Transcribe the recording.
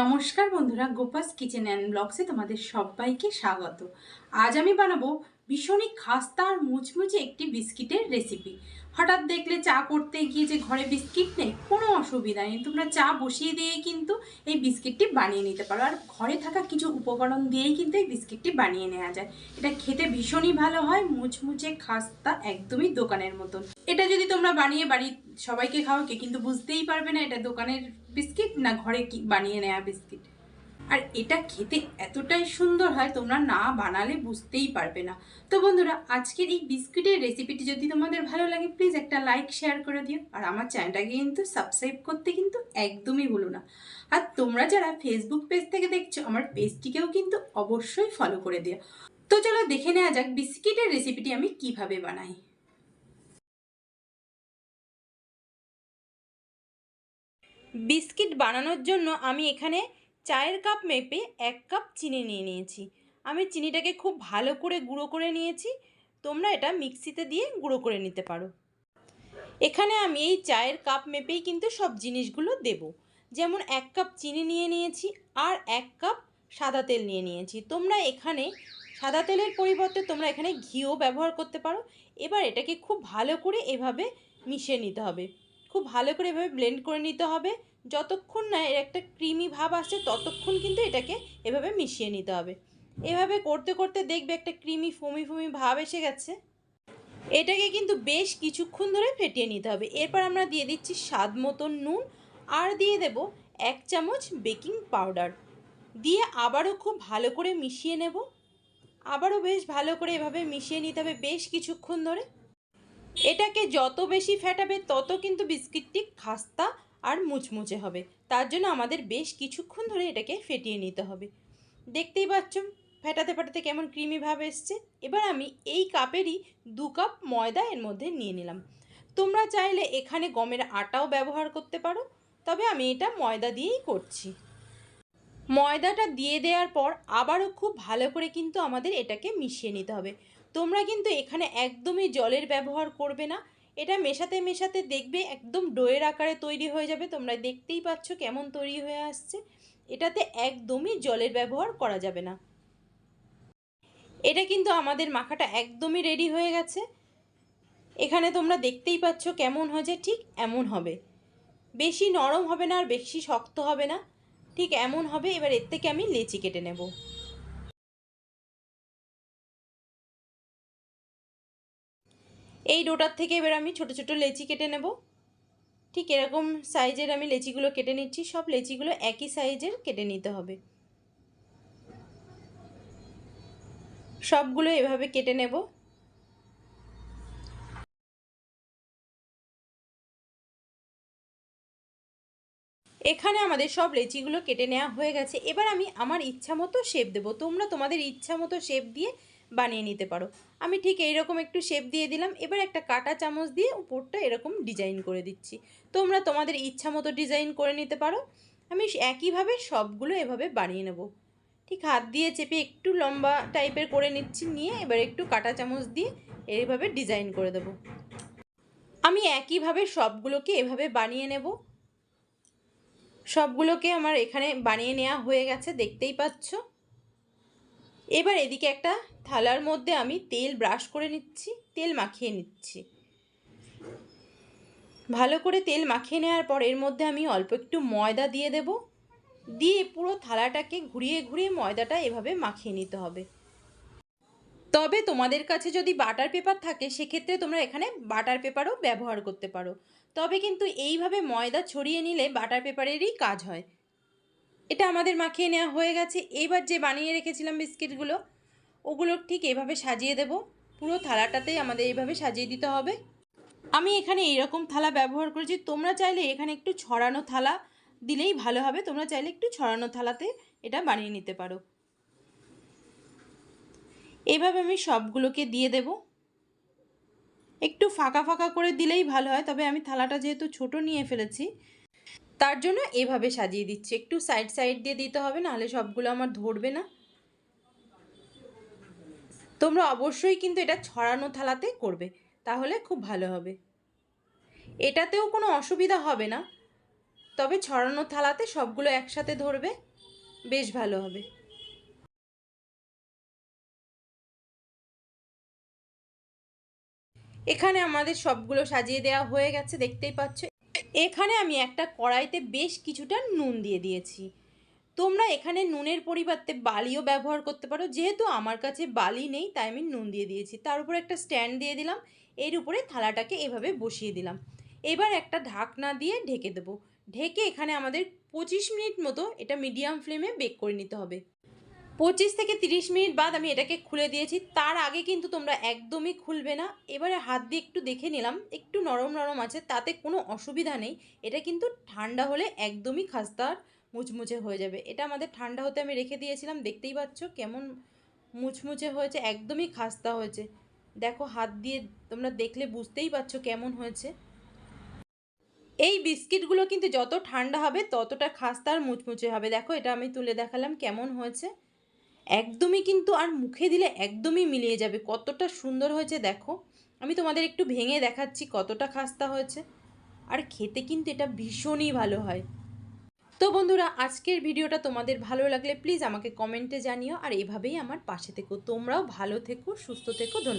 নমস্কার বন্ধুরা, গোপাস kitchen and ব্লগসে তোমাদের সবাইকে স্বাগত। আজ আমি বানাবো ভীষণই খাস্তা আর মুচমুচে একটি বিস্কিটের রেসিপি। হঠাৎ দেখলে চা করতে গিয়ে যে ঘরে বিস্কিট নেই, কোনো অসুবিধা নেই। তোমরা চা বসিয়ে দিয়েই কিন্তু এই বিস্কিটটি বানিয়ে নিতে পারো। আর ঘরে থাকা কিছু উপকরণ দিয়েই কিন্তু এই বিস্কিটটি বানিয়ে নেওয়া যায়। এটা খেতে ভীষণই ভালো হয়, মুচমুচে খাস্তা একদমই দোকানের মতন। এটা যদি তোমরা বানিয়ে বাড়ির সবাইকে খাওয়াকে কিন্তু বুঝতেই পারবে না এটা দোকানের বিস্কিট না ঘরে বানিয়ে নেওয়া বিস্কিট। আর এটা খেতে এতটাই সুন্দর হয়, তোমরা না বানালে বুঝতেই পারবে না। তো বন্ধুরা, আজকের এই বিস্কিটের রেসিপিটি যদি তোমাদের ভালো লাগে প্লিজ একটা লাইক শেয়ার করে দিও। আর আমার চ্যানেলটাকে কিন্তু সাবস্ক্রাইব করতে কিন্তু একদমই ভুলো না। আর তোমরা যারা ফেসবুক পেজ থেকে দেখছ, আমার পেজটিকেও কিন্তু অবশ্যই ফলো করে দিও। তো চলো দেখে নেওয়া যাক বিস্কিটের রেসিপিটি আমি কীভাবে বানাই। বিস্কিট বানানোর জন্য আমি এখানে চায়ের কাপ মেপে এক কাপ চিনি নিয়ে নিয়েছি। আমি চিনিটাকে খুব ভালো করে গুঁড়ো করে নিয়েছি। তোমরা এটা মিক্সিতে দিয়ে গুঁড়ো করে নিতে পারো। এখানে আমি এই চায়ের কাপ মেপেই কিন্তু সব জিনিসগুলো দেব। যেমন এক কাপ চিনি নিয়ে নিয়েছি আর এক কাপ সাদা তেল নিয়ে নিয়েছি। তোমরা এখানে সাদা তেলের পরিবর্তে তোমরা এখানে ঘিও ব্যবহার করতে পারো। এবার এটাকে খুব ভালো করে এভাবে মিশিয়ে নিতে হবে। খুব ভালো করে এভাবে ব্লেন্ড করে নিতে হবে। যতক্ষণ না এর একটা ক্রিমি ভাব আসছে, ততক্ষণ কিন্তু এটাকে এভাবে মিশিয়ে নিতে হবে। এভাবে করতে করতে দেখবে একটা ক্রিমি, ফমি ফমি ভাব এসে গেছে। এটাকে কিন্তু বেশ কিছুক্ষণ ধরে ফেটিয়ে নিতে হবে। এরপর আমরা দিয়ে দিচ্ছি স্বাদ মতন নুন আর দিয়ে দেব এক চামচ বেকিং পাউডার। দিয়ে আবারও খুব ভালো করে মিশিয়ে নেব। আবারও বেশ ভালো করে এভাবে মিশিয়ে নিতে হবে বেশ কিছুক্ষণ ধরে। এটাকে যত বেশি ফেটাবে, তত কিন্তু বিস্কিটটি খাস্তা আর মুচমুচে হবে। তার জন্য আমাদের বেশ কিছুক্ষণ ধরে এটাকে ফেটিয়ে নিতে হবে। দেখতেই পাচ্ছ, ফেটাতে ফেটাতে কেমন ক্রিমি ভাব এসছে। এবার আমি এই কাপেরই দু কাপ ময়দা এর মধ্যে নিয়ে নিলাম। তোমরা চাইলে এখানে গমের আটাও ব্যবহার করতে পারো, তবে আমি এটা ময়দা দিয়েই করছি। ময়দাটা দিয়ে দেওয়ার পর আবারও খুব ভালো করে কিন্তু আমাদের এটাকে মিশিয়ে নিতে হবে। তোমরা কিন্তু এখানে একদমই জলের ব্যবহার করবে না। এটা মেশাতে মেশাতে দেখবে একদম ডোয়ের আকারে তৈরি হয়ে যাবে। তোমরা দেখতেই পাচ্ছ কেমন তৈরি হয়ে আসছে। এটাতে একদমই জলের ব্যবহার করা যাবে না। এটা কিন্তু আমাদের মাখাটা একদমই রেডি হয়ে গেছে। এখানে তোমরা দেখতেই পাচ্ছ কেমন হয়েছে, ঠিক এমন হবে। বেশি নরম হবে না আর বেশি শক্ত হবে না। ঠিক এমন হবে, এবার এর থেকে আমি লেচি কেটে নেব। এই ডোটার থেকে এবার আমি ছোট ছোট লেচি কেটে নেব। ঠিক এরকম সাইজের আমি লেচিগুলো কেটে নিচ্ছি, সব লেচিগুলো একই সাইজের কেটে নিতে হবে। সবগুলো এভাবে কেটে নেব। এখানে আমাদের সব লেচিগুলো কেটে নেওয়া হয়ে গেছে। এবার আমি আমার ইচ্ছা মতো শেপ দেবো। তোমরা তোমাদের ইচ্ছা মতো শেপ দিয়ে বানিয়ে নিতে পারো। আমি ঠিক এইরকম একটু শেপ দিয়ে দিলাম। এবার একটা কাটা চামচ দিয়ে উপরটা এরকম ডিজাইন করে দিচ্ছি। তোমরা তোমাদের ইচ্ছা মতো ডিজাইন করে নিতে পারো। আমি একইভাবে সবগুলো এভাবে বানিয়ে নেব। ঠিক হাত দিয়ে চেপে একটু লম্বা টাইপের করে নিচ্ছি। নিয়ে এবার একটু কাটা চামচ দিয়ে এইভাবে ডিজাইন করে দেব। আমি একইভাবে সবগুলোকে এভাবে বানিয়ে নেব। সবগুলোকে আমার এখানে বানিয়ে নেওয়া হয়ে গেছে। দেখতেই পাচ্ছ। এবার এদিকে একটা থালার মধ্যে আমি তেল ব্রাশ করে নিচ্ছি, তেল মাখিয়ে নিচ্ছি। ভালো করে তেল মাখিয়ে নেওয়ার পর এর মধ্যে আমি অল্প একটু ময়দা দিয়ে দেব। দিয়ে পুরো থালাটাকে ঘুরিয়ে ঘুরিয়ে ময়দাটা এভাবে মাখিয়ে নিতে হবে। তবে তোমাদের কাছে যদি বাটার পেপার থাকে, সেক্ষেত্রে তোমরা এখানে বাটার পেপারও ব্যবহার করতে পারো। তবে কিন্তু এইভাবে ময়দা ছড়িয়ে নিলে বাটার পেপারেরই কাজ হয়। এটা আমাদের মাখিয়ে নেওয়া হয়ে গেছে। এবার যে বানিয়ে রেখেছিলাম বিস্কিটগুলো, ওগুলো ঠিক এভাবে সাজিয়ে দেব। পুরো থালাটাতেই আমাদের এইভাবে সাজিয়ে দিতে হবে। আমি এখানে এইরকম থালা ব্যবহার করেছি। তোমরা চাইলে এখানে একটু ছড়ানো থালা দিলেই ভালো হবে। তোমরা চাইলে একটু ছড়ানো থালাতে এটা বানিয়ে নিতে পারো। এভাবে আমি সবগুলোকে দিয়ে দেব। একটু ফাঁকা ফাঁকা করে দিলেই ভালো হয়, তবে আমি থালাটা যেহেতু ছোট নিয়ে ফেলেছি তার জন্য এভাবে সাজিয়ে দিচ্ছি। একটু সাইড সাইড দিয়ে দিতে হবে, নাহলে সবগুলো আমার ধরবে না। তোমরা অবশ্যই কিন্তু এটা ছড়ানো থালাতে করবে, তাহলে খুব ভালো হবে। এটাতেও কোনো অসুবিধা হবে না, তবে ছড়ানো থালাতে সবগুলো একসাথে ধরবে, বেশ ভালো হবে। এখানে আমাদের সবগুলো সাজিয়ে দেওয়া হয়ে গেছে, দেখতেই পাচ্ছ। এখানে আমি একটা কড়াইতে বেশ কিছুটা নুন দিয়ে দিয়েছি। তোমরা এখানে নুনের পরিবর্তে বালিও ব্যবহার করতে পারো। যেহেতু আমার কাছে বালি নেই, তাই আমি নুন দিয়ে দিয়েছি। তার উপরে একটা স্ট্যান্ড দিয়ে দিলাম। এর উপরে থালাটাকে এভাবে বসিয়ে দিলাম। এবার একটা ঢাকনা দিয়ে ঢেকে দেবো। ঢেকে এখানে আমাদের পঁচিশ মিনিট মতো এটা মিডিয়াম ফ্লেমে বেক করে নিতে হবে। পঁচিশ থেকে তিরিশ মিনিট বাদ আমি এটাকে খুলে দিয়েছি। তার আগে কিন্তু তোমরা একদমই খুলবে না। এবারে হাত দিয়ে একটু দেখে নিলাম, একটু নরম নরম আছে, তাতে কোনো অসুবিধা নেই। এটা কিন্তু ঠান্ডা হলে একদমই খাস্তার মুচমুচে হয়ে যাবে। এটা আমাদের ঠান্ডা হতে আমি রেখে দিয়েছিলাম, দেখতেই পাচ্ছ কেমন মুচমুচে হয়েছে, একদমই খাস্তা হয়েছে। দেখো হাত দিয়ে তোমরা দেখলে বুঝতেই পারছ কেমন হয়েছে। এই বিস্কিটগুলো কিন্তু যত ঠান্ডা হবে, ততটা খাস্তা আর মুচমুচে হবে। দেখো এটা আমি তুলে দেখালাম কেমন হয়েছে। একদমই কিন্তু আর মুখে দিলে একদমই মিলিয়ে যাবে। কতটা সুন্দর হয়েছে দেখো। আমি তোমাদের একটু ভেঙে দেখাচ্ছি কতটা খাস্তা হয়েছে। আর খেতে কিন্তু এটা ভীষণই ভালো হয়। তো বন্ধুরা, আজকের ভিডিওটা তোমাদের ভালো লাগলে প্লিজ আমাকে কমেন্টে জানিও। আর এভাবেই আমার পাশে থেকো। তোমরাও ভালো থেকো, সুস্থ থেকো। ধন্যবাদ।